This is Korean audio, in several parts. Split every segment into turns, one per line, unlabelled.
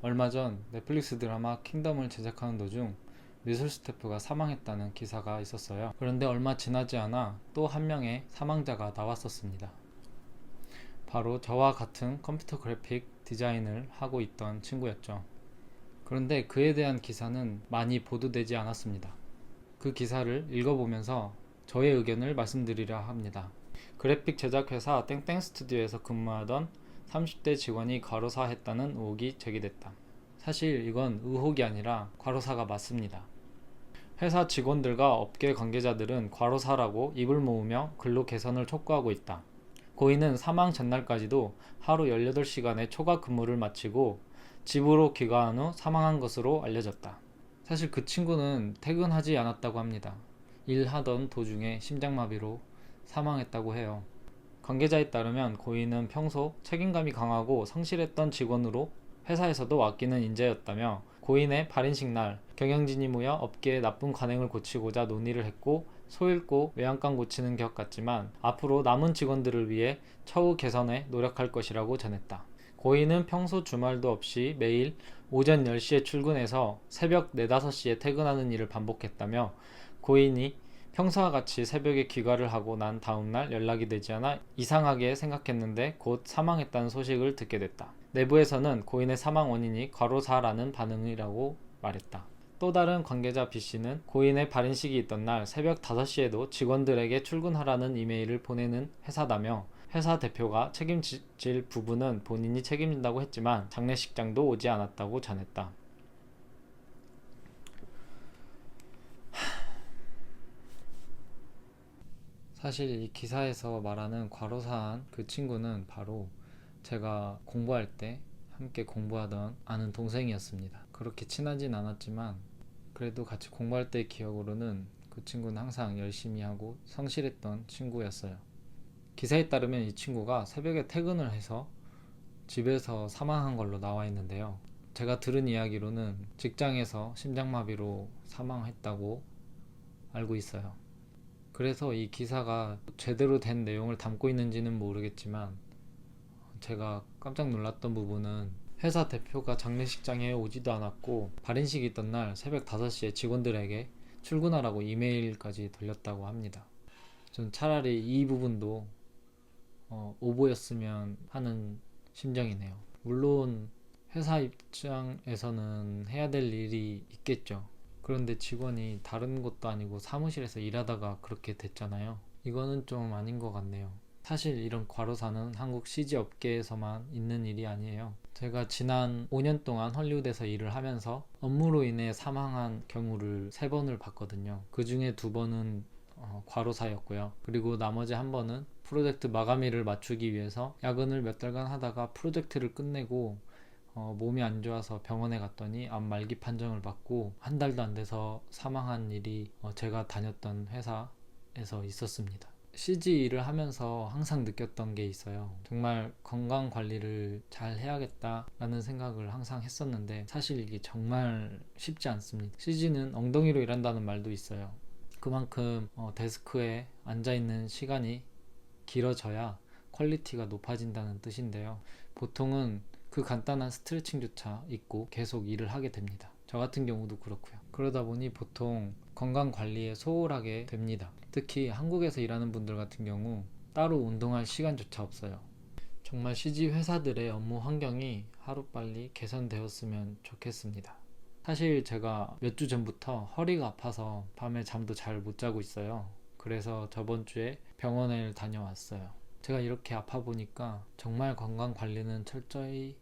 얼마 전 넷플릭스 드라마 킹덤을 제작하는 도중 미술 스태프가 사망했다는 기사가 있었어요. 그런데 얼마 지나지 않아 또 한 명의 사망자가 나왔었습니다. 바로 저와 같은 컴퓨터 그래픽 디자인을 하고 있던 친구였죠. 그런데 그에 대한 기사는 많이 보도되지 않았습니다. 그 기사를 읽어보면서 저의 의견을 말씀드리려 합니다. 그래픽 제작 회사 땡땡 스튜디오에서 근무하던 30대 직원이 과로사 했다는 의혹이 제기됐다. 사실 이건 의혹이 아니라 과로사가 맞습니다. 회사 직원들과 업계 관계자들은 과로사라고 입을 모으며 근로 개선을 촉구하고 있다. 고인은 사망 전날까지도 하루 18시간의 초과 근무를 마치고 집으로 귀가한 후 사망한 것으로 알려졌다. 사실 그 친구는 퇴근하지 않았다고 합니다. 일하던 도중에 심장마비로 사망했다고 해요. 관계자에 따르면 고인은 평소 책임감이 강하고 성실했던 직원으로 회사에서도 아끼는 인재였다며 고인의 발인식 날 경영진이 모여 업계의 나쁜 관행을 고치고자 논의를 했고 소잃고 외양간 고치는 격 같지만 앞으로 남은 직원들을 위해 처우 개선에 노력할 것이라고 전했다. 고인은 평소 주말도 없이 매일 오전 10시에 출근해서 새벽 4, 5시에 퇴근하는 일을 반복했다며 고인이 평소와 같이 새벽에 귀가를 하고 난 다음날 연락이 되지 않아 이상하게 생각했는데 곧 사망했다는 소식을 듣게 됐다. 내부에서는 고인의 사망 원인이 과로사라는 반응이라고 말했다. 또 다른 관계자 B씨는 고인의 발인식이 있던 날 새벽 5시에도 직원들에게 출근하라는 이메일을 보내는 회사다며 회사 대표가 책임질 부분은 본인이 책임진다고 했지만 장례식장도 오지 않았다고 전했다. 사실 이 기사에서 말하는 과로사한 그 친구는 바로 제가 공부할 때 함께 공부하던 아는 동생이었습니다. 그렇게 친하진 않았지만 그래도 같이 공부할 때 기억으로는 그 친구는 항상 열심히 하고 성실했던 친구였어요. 기사에 따르면 이 친구가 새벽에 퇴근을 해서 집에서 사망한 걸로 나와 있는데요. 제가 들은 이야기로는 직장에서 심장마비로 사망했다고 알고 있어요. 그래서 이 기사가 제대로 된 내용을 담고 있는지는 모르겠지만 제가 깜짝 놀랐던 부분은 회사 대표가 장례식장에 오지도 않았고 발인식이 있던 날 새벽 5시에 직원들에게 출근하라고 이메일까지 돌렸다고 합니다. 전 차라리 이 부분도 어, 오보였으면 하는 심정이네요. 물론 회사 입장에서는 해야 될 일이 있겠죠. 그런데 직원이 다른 곳도 아니고 사무실에서 일하다가 그렇게 됐잖아요. 이거는 좀 아닌 것 같네요. 사실 이런 과로사는 한국 CG 업계에서만 있는 일이 아니에요. 제가 지난 5년 동안 헐리우드에서 일을 하면서 업무로 인해 사망한 경우를 3번을 봤거든요. 그 중에 2번은 어, 과로사였고요. 그리고 나머지 한 번은 프로젝트 마감일을 맞추기 위해서 야근을 몇 달간 하다가 프로젝트를 끝내고 어, 몸이 안 좋아서 병원에 갔더니 암 말기 판정을 받고 한 달도 안 돼서 사망한 일이 어, 제가 다녔던 회사에서 있었습니다. CG 일을 하면서 항상 느꼈던 게 있어요. 정말 건강 관리를 잘 해야겠다라는 생각을 항상 했었는데 사실 이게 정말 쉽지 않습니다. CG는 엉덩이로 일한다는 말도 있어요. 그만큼 어, 데스크에 앉아 있는 시간이 길어져야 퀄리티가 높아진다는 뜻인데요. 보통은 그 간단한 스트레칭조차 잊고 계속 일을 하게 됩니다. 저 같은 경우도 그렇고요. 그러다 보니 보통 건강 관리에 소홀하게 됩니다. 특히 한국에서 일하는 분들 같은 경우 따로 운동할 시간조차 없어요. 정말 CG 회사들의 업무 환경이 하루빨리 개선되었으면 좋겠습니다. 사실 제가 몇 주 전부터 허리가 아파서 밤에 잠도 잘 못 자고 있어요. 그래서 저번 주에 병원을 다녀왔어요. 제가 이렇게 아파 보니까 정말 건강 관리는 철저히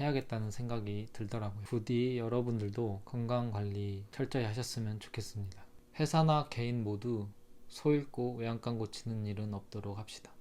해야겠다는 생각이 들더라고요. 부디 여러분들도 건강 관리 철저히 하셨으면 좋겠습니다. 회사나 개인 모두 소 잃고 외양간 고치는 일은 없도록 합시다.